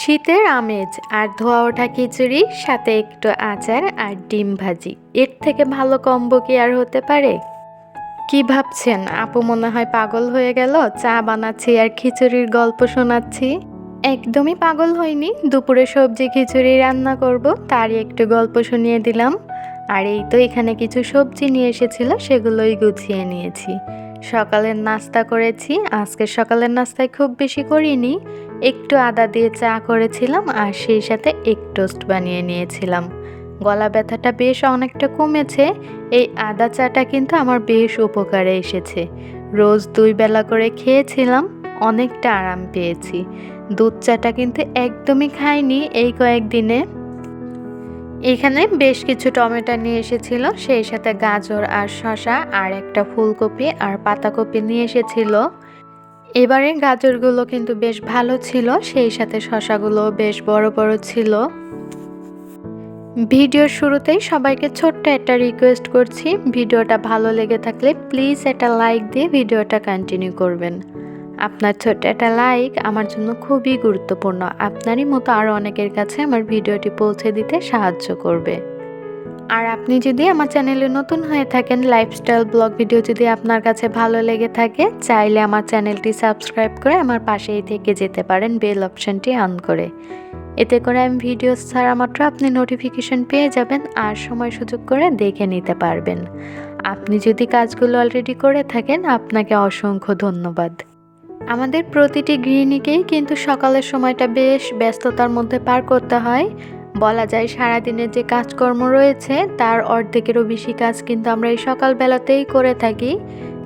শীতের আমেজ আর ধোয়া ওঠা খিচুড়ি, সাথে একটু আচার আর ডিম ভাজি। এর থেকে ভালো কম্বো কি আর হতে পারে? কি ভাবছেন? আপু মনে হয় পাগল হয়ে গেল। চা বানাচ্ছি আর খিচুড়ির গল্প শোনাচ্ছি। একদমই পাগল হয়নি দুপুরে সবজি খিচুড়ি রান্না করব, তারই একটু গল্প শুনিয়ে দিলাম। আর এই তো এখানে কিছু সবজি নিয়ে এসেছিল, সেগুলোই গুছিয়ে নিয়েছি। সকালের নাস্তা করেছি। আজকে সকালের নাস্তায় খুব বেশি করিনি। একটু আদা দিয়ে চা করেছিলাম আর সেই সাথে এক টোস্ট বানিয়ে নিয়েছিলাম। গলা ব্যথাটা বেশ অনেকটা কমেছে। এই আদা চাটা কিন্তু আমার বেশ উপকারে এসেছে। রোজ দুই বেলা করে খেয়েছিলাম, অনেকটা আরাম পেয়েছি। দুধ চাটা কিন্তু একদমই খাইনি এই কয়েকদিনে। এখানে বেশ কিছু টমেটো নিয়ে এসেছিল, সেই সাথে গাজর আর শশা আর একটা ফুলকপি আর পাতাকপি নিয়ে এসেছিল। এবারে গাজরগুলো কিন্তু বেশ ভালো ছিল, সেই সাথে শশাগুলো বেশ বড় বড় ছিল। ভিডিওর শুরুতেই সবাইকে ছোট্ট একটা রিকোয়েস্ট করছি, ভিডিওটা ভালো লেগে থাকলে প্লিজ একটা লাইক দিয়ে ভিডিওটা কন্টিনিউ করবেন। আপনার ছোট্ট একটা লাইক আমার জন্য খুবই গুরুত্বপূর্ণ, আপনারই মতো আরও অনেকের কাছে আমার ভিডিওটি পৌঁছে দিতে সাহায্য করবে। আর আপনি যদি আমার চ্যানেলে নতুন হয়ে থাকেন লাইফস্টাইল ব্লগ ভিডিও যদি আপনার কাছে ভালো লেগে থাকে, চাইলে আমার চ্যানেলটি সাবস্ক্রাইব করে আমার পাশেই থেকে যেতে পারেন বেল অপশানটি অন করে। এতে করে আমি ভিডিও ছাড়া মাত্র আপনি নোটিফিকেশন পেয়ে যাবেন আর সময় সুযোগ করে দেখে নিতে পারবেন। আপনি যদি কাজগুলো অলরেডি করে থাকেন, আপনাকে অসংখ্য ধন্যবাদ। আমাদের প্রতিটি গৃহিণীকেই কিন্তু সকালের সময়টা বেশ ব্যস্ততার মধ্যে পার করতে হয়। বলা যায় সারাদিনের যে কাজকর্ম রয়েছে, তার অর্ধেকেরও বেশি কাজ কিন্তু আমরা এই সকালবেলাতেই করে থাকি,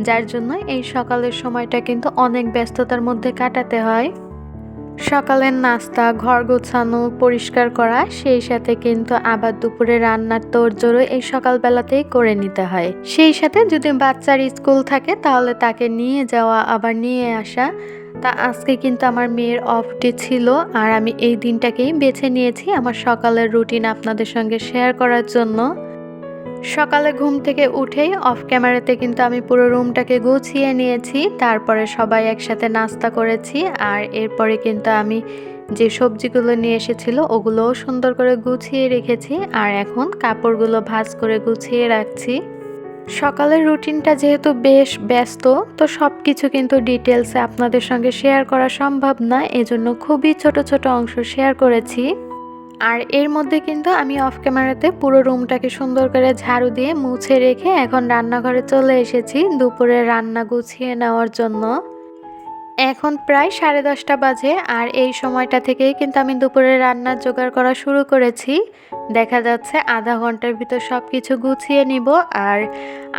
যার জন্য এই সকালের সময়টা কিন্তু অনেক ব্যস্ততার মধ্যে কাটাতে হয়। সকালের নাস্তা, ঘর গোছানো, পরিষ্কার করা, সেই সাথে কিন্তু আবার দুপুরে রান্নার তোড়জোড়ো এই সকালবেলাতেই করে নিতে হয়। সেই সাথে যদি বাচ্চার স্কুল থাকে, তাহলে তাকে নিয়ে যাওয়া, আবার নিয়ে আসা তা আজকে কিন্তু আমার মেয়ের অফ ডে ছিল আর আমি এই দিনটাকেই বেছে নিয়েছি আমার সকালের রুটিন আপনাদের সঙ্গে শেয়ার করার জন্য। সকালে ঘুম থেকে উঠেই অফ ক্যামেরাতে কিন্তু আমি পুরো রুমটাকে গুছিয়ে নিয়েছি, তারপরে সবাই একসাথে নাস্তা করেছি আর এরপরে কিন্তু আমি যে সবজিগুলো নিয়ে এসেছিল ওগুলোও সুন্দর করে গুছিয়ে রেখেছি আর এখন কাপড়গুলো ভাজ করে গুছিয়ে রাখছি। সকালের রুটিনটা যেহেতু বেশ ব্যস্ত, তো সব কিছু কিন্তু ডিটেলসে আপনাদের সঙ্গে শেয়ার করা সম্ভব না, এজন্য খুবই ছোট ছোট অংশ শেয়ার করেছি। আর এর মধ্যে কিন্তু আমি অফ ক্যামেরাতে পুরো রুমটাকে সুন্দর করে ঝাড়ু দিয়ে মুছে রেখে এখন রান্নাঘরে চলে এসেছি দুপুরে রান্না গুছিয়ে নেওয়ার জন্য। এখন প্রায় সাড়ে দশটা বাজে আর এই সময়টা থেকেই কিন্তু আমি দুপুরে রান্নার জোগাড় করা শুরু করেছি। দেখা যাচ্ছে আধা ঘণ্টার ভিতর সব কিছু গুছিয়ে নিব আর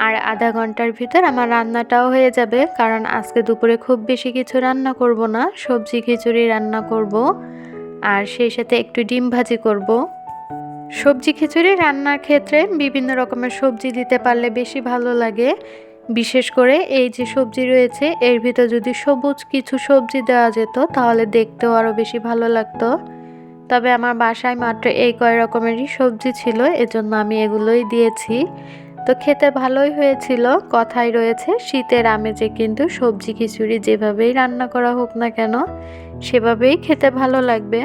আর আধা ঘণ্টার ভিতর আমার রান্নাটাও হয়ে যাবে কারণ আজকে দুপুরে খুব বেশি কিছু রান্না করব না, সবজি খিচুড়ি রান্না করব আর সেই সাথে একটু ডিম ভাজি করব। সবজি খিচুড়ি রান্নার ক্ষেত্রে বিভিন্ন রকমের সবজি দিতে পারলে বেশি ভালো লাগে। বিশেষ করে এই যে সবজি রয়েছে, এর ভিতর যদি সবুজ কিছু সবজি দেওয়া যেত, তাহলে দেখতেও আরও বেশি ভালো লাগতো। তবে আমার বাসায় মাত্র এই কয় রকমেরই সবজি ছিল, এজন্য আমি এগুলোই দিয়েছি। তো খেতে ভালোই হয়েছিল, কথাই রয়েছে, শীতের আমেজে কিন্তু সবজি খিচুড়ি যেভাবেই রান্না করা হোক না কেন, সেভাবেই খেতে ভালো লাগবে।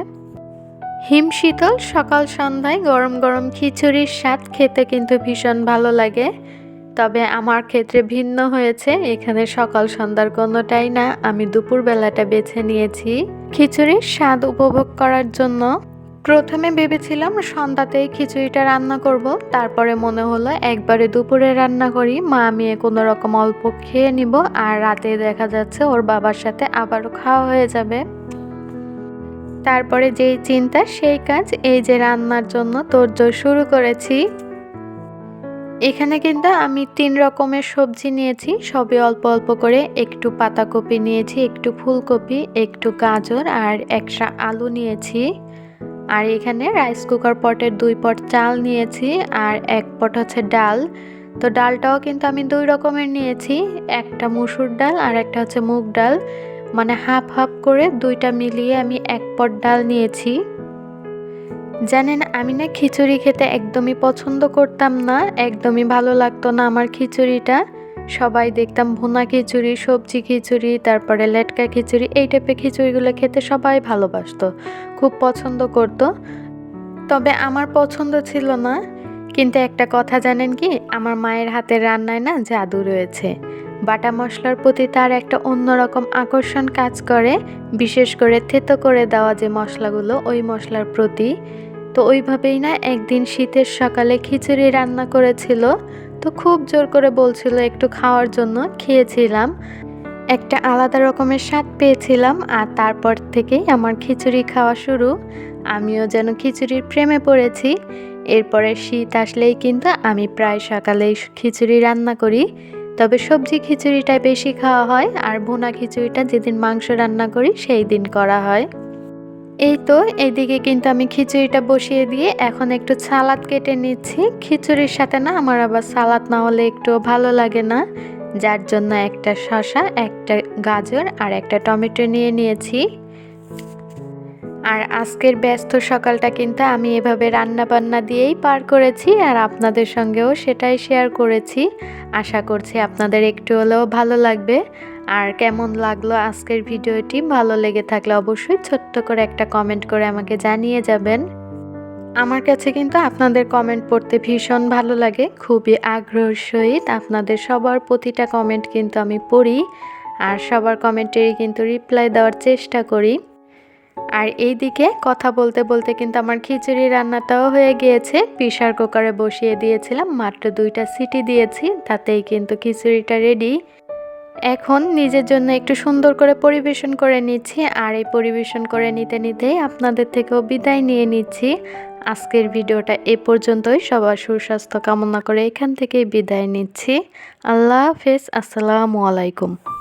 হিম শীতল সকাল সন্ধ্যায় গরম গরম খিচুড়ির স্বাদ খেতে কিন্তু ভীষণ ভালো লাগে। তবে আমার ক্ষেত্রে ভিন্ন হয়েছে। এখানে সকাল সন্ধ্যার কোনোটাই না, আমি দুপুর বেলাটা বেছে নিয়েছি। খিচুড়ির স্বাদ উপভোগ করার জন্য প্রথমে ভেবেছিলাম সন্ধ্যাতেই খিচুড়িটা রান্না করব। তারপরে মনে হলো একবারে দুপুরে রান্না করি। মা, আমি কোনো রকম অল্প খেয়ে নিব আর রাতে দেখা যাচ্ছে ওর বাবার সাথে আবারও খাওয়া হয়ে যাবে। তারপরে যেই চিন্তা, সেই কাজ, এই যে রান্নার জন্য তোড়জোড় শুরু করেছি। এখানে কিন্তু আমি তিন রকমের সবজি নিয়েছি। সবই অল্প অল্প করে একটু পাতাকপি নিয়েছি, একটু ফুলকপি, একটু গাজর আর একটা আলু নিয়েছি। আর এখানে রাইস কুকার পটের দুই পট চাল নিয়েছি আর এক পট হচ্ছে ডাল। তো ডালটাও কিন্তু আমি দুই রকমের নিয়েছি, একটা মুসুর ডাল আর একটা হচ্ছে মুগ ডাল। মানে হাফ হাফ করে দুইটা মিলিয়ে আমি এক পট ডাল নিয়েছি। জানেন, আমি না খিচুড়ি খেতে একদমই পছন্দ করতাম না, একদমই ভালো লাগতো না আমার খিচুড়িটা। সবাই দেখতাম ভুনা খিচুড়ি, সবজি খিচুড়ি, তারপরে লেটকা খিচুড়ি, এই টাইপের খিচুড়িগুলো খেতে সবাই ভালোবাসত, খুব পছন্দ করতো। তবে আমার পছন্দ ছিল না। কিন্তু একটা কথা জানেন কি, আমার মায়ের হাতের রান্নায় না জাদু রয়েছে। বাটা মশলার প্রতি তার একটা অন্যরকম আকর্ষণ কাজ করে, বিশেষ করে থেতো করে দেওয়া যে মশলাগুলো, ওই মশলার প্রতি। তো ওইভাবেই না একদিন শীতের সকালে খিচুড়ি রান্না করেছিল। তো খুব জোর করে বলছিল একটু খাওয়ার জন্য, খেয়েছিলাম। একটা আলাদা রকমের স্বাদ পেয়েছিলাম আর তারপর থেকেই আমার খিচুড়ি খাওয়া শুরু। আমিও যেন খিচুড়ির প্রেমে পড়েছি। এরপরে শীত আসলেই কিন্তু আমি প্রায় সকালেই খিচুড়ি রান্না করি। তবে সবজি খিচুড়িটা বেশি খাওয়া হয় আর ভুনা খিচুড়িটা যেদিন মাংস রান্না করি, সেই দিন করা হয়। এই তো এইদিকে কিন্তু আমি খিচুড়িটা বসিয়ে দিয়ে এখন একটু সালাদ কেটে নিচ্ছি। খিচুড়ির সাথে না আমার আবার সালাদ না হলে একটু ভালো লাগে না। যার জন্য একটা শসা, একটা গাজর আর একটা টমেটো নিয়ে নিয়েছি। আর আজকের ব্যস্ত সকালটা কিন্তু আমি এভাবে রান্না বান্না দিয়েই পার করেছি আর আপনাদের সঙ্গেও সেটাই শেয়ার করেছি। আশা করছি আপনাদের একটু হলেও ভালো লাগবে। আর কেমন লাগল আজকের ভিডিওটি? ভালো লেগে থাকলে অবশ্যই ছোট্ট করে একটা কমেন্ট করে আমাকে জানিয়ে যাবেন। আমার কাছে কিন্তু আপনাদের কমেন্ট পড়তে ভীষণ ভালো লাগে। খুবই আগ্রহের সহিত আপনাদের সবার প্রতিটা কমেন্ট কিন্তু আমি পড়ি আর সবার কমেন্টেরই কিন্তু রিপ্লাই দেওয়ার চেষ্টা করি। আর এই দিকে কথা বলতে বলতে কিন্তু আমার খিচুড়ি রান্নাটাও হয়ে গিয়েছে। প্রেশার কুকারে বসিয়ে দিয়েছিলাম, মাত্র দুইটা সিটি দিয়েছি, তাতেই কিন্তু খিচুড়িটা রেডি এখন নিজের জন্য একটু সুন্দর করে পরিবেশন করে নিচ্ছি আর এই পরিবেশন করে নিতে নিতেই আপনাদের থেকেও বিদায় নিয়ে নিচ্ছি। আজকের ভিডিওটা এ পর্যন্তই। সবার সুস্বাস্থ্য কামনা করে এখান থেকেই বিদায় নিচ্ছি। আল্লাহ হাফেজ। আসসালামু আলাইকুম।